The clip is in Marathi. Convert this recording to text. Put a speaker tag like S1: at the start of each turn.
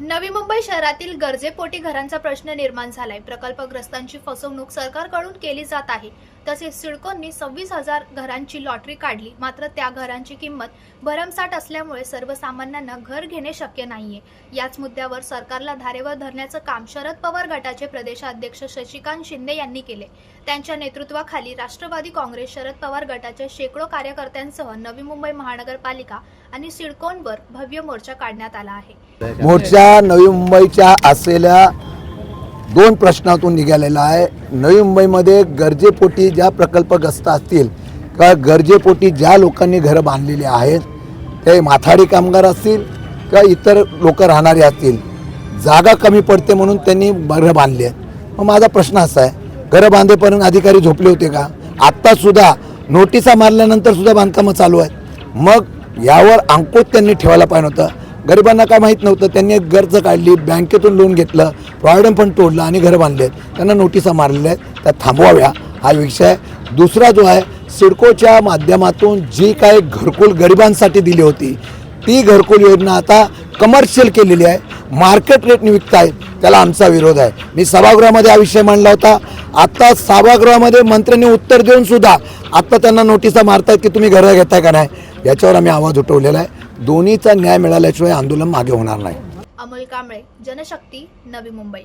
S1: नवी मुंबई शहरातील गरजेपोटी घरांचा प्रश्न निर्माण झालाय. प्रकल्पग्रस्तांची फसवणूक सरकारकडून केली जात आहे. तसेच सिडकोंनी सव्वीस हजार घरांची लॉटरी काढली. मात्र त्या घरांची किंमत भरमसाठ असल्यामुळे सर्वसामान्यांना घर घेणे शक्य नाहीये. याच मुद्द्यावर सरकारला धारेवर धरण्याचं काम शरद पवार गटाचे प्रदेशाध्यक्ष शशिकांत शिंदे यांनी केले. त्यांच्या नेतृत्वाखाली राष्ट्रवादी काँग्रेस शरद पवार गटाच्या शेकडो कार्यकर्त्यांसह नवी मुंबई महानगरपालिका आणि सिडकोंवर भव्य मोर्चा काढण्यात आला आहे.
S2: मोर्चा नवी मुंबईच्या असलेल्या दोन प्रश्नातून निघालेला आहे. नवी मुंबईमध्ये गरजेपोटी ज्या प्रकल्पग्रस्त असतील किंवा गरजेपोटी ज्या लोकांनी घरं बांधलेली आहेत ते माथाडी कामगार असतील किंवा इतर लोक राहणारे असतील जागा कमी पडते म्हणून त्यांनी घरं बांधली आहेत. मग माझा प्रश्न असा आहे घरं बांधेपर्यंत अधिकारी झोपले होते का? आत्तासुद्धा नोटिसा मारल्यानंतर सुद्धा बांधकामं चालू आहेत. मग यावर अंकुश त्यांनी ठेवायला पाहिजे होतं. गरिबांना काय माहीत नव्हतं त्यांनी एक कर्ज काढली बँकेतून लोन घेतलं प्रॉव्हिडंट फंड तोडलं आणि घरं बांधले आहेत त्यांना नोटिसा मारलेल्या आहेत त्या थांबवाव्या. हा विषय दुसरा जो आहे सिडकोच्या माध्यमातून जी काय घरकुल गरिबांसाठी दिली होती ती घरकुल योजना आता कमर्शियल केलेली आहे. मार्केट रेटने आहे त्याला आमचा विरोध आहे. मी सभागृहामध्ये हा विषय मांडला होता. आत्ता सभागृहामध्ये मंत्र्यांनी उत्तर देऊन सुद्धा आत्ता त्यांना नोटिसा मारतायत की तुम्ही घरं घेताय का नाही. याच्यावर आम्ही आवाज उठवलेला आहे. दोन्हीचा न्याय मिळाल्याशिवाय आंदोलन मागे होणार नाही.
S1: अमोल कांबळे जनशक्ती नवी मुंबई.